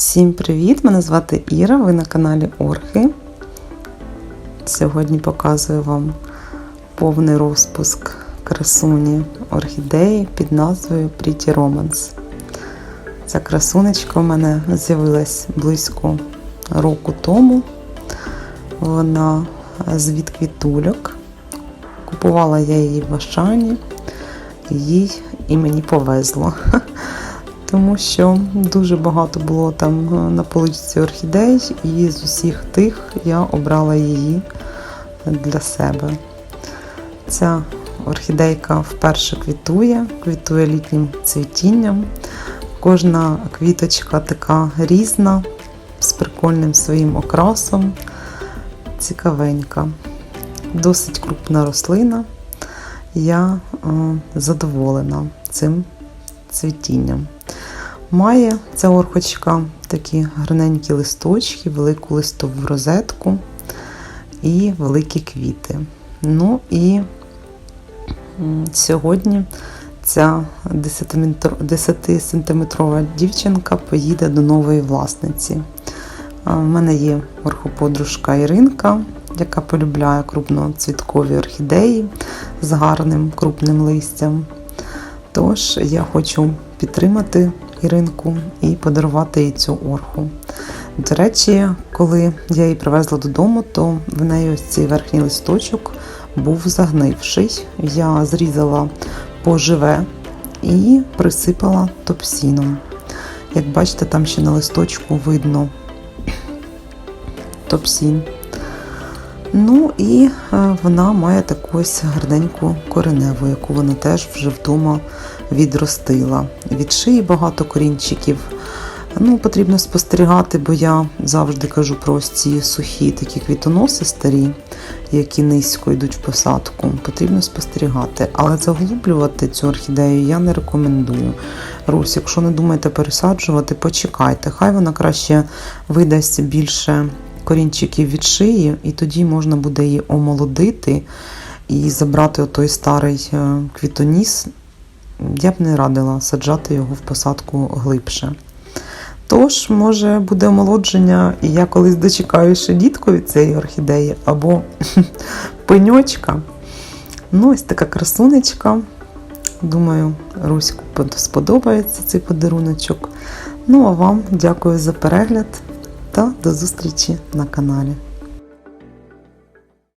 Всім привіт! Мене звати Іра, ви на каналі Орхи. Сьогодні показую вам повний розпуск красуні орхідеї під назвою Pretty Romance. Ця красунечка у мене з'явилась близько року тому. Вона з відквітульок. Купувала я її в Ашані, їй і мені повезло. Тому що дуже багато було там е, на поличці орхідей, і з усіх тих я обрала її для себе. Ця орхідейка вперше квітує, квітує літнім цвітінням. Кожна квіточка така різна, з прикольним своїм окрасом, цікавенька. Досить крупна рослина. Я е, задоволена цим цвітінням. Має ця орхочка такі гарненькі листочки, велику листову розетку і великі квіти. Ну і сьогодні ця 10-сантиметрова дівчинка поїде до нової власниці. У мене є орхоподружка Іринка, яка полюбляє крупноцвіткові орхідеї з гарним крупним листям. Тож я хочу підтримати Іринку і подарувати їй цю орху. До речі, коли я її привезла додому, то в неї ось цей верхній листочок був загнивший. Я зрізала поживе і присипала топсіном. Як бачите, там ще на листочку видно топсін. Ну і е, вона має таку ось гарненьку кореневу, яку вона теж вже вдома відростила. Від шиї багато корінчиків. Ну, Потрібно спостерігати, бо я завжди кажу про ось ці сухі такі квітоноси старі, які низько йдуть в посадку. Потрібно спостерігати. Але заглублювати цю орхідею я не рекомендую. Русь, якщо не думаєте пересаджувати, почекайте. Хай вона краще видасть більше корінчиків від шиї, і тоді можна буде її омолодити і забрати той старий е, квітоніс. Я б не радила саджати його в посадку глибше. Тож, може, буде омолодження, і я колись дочекаю ще дітку від цієї орхідеї або пеньочка. Ну, ось така красунечка. Думаю, Руську сподобається цей подаруночок. Ну, а вам дякую за перегляд та до зустрічі на каналі.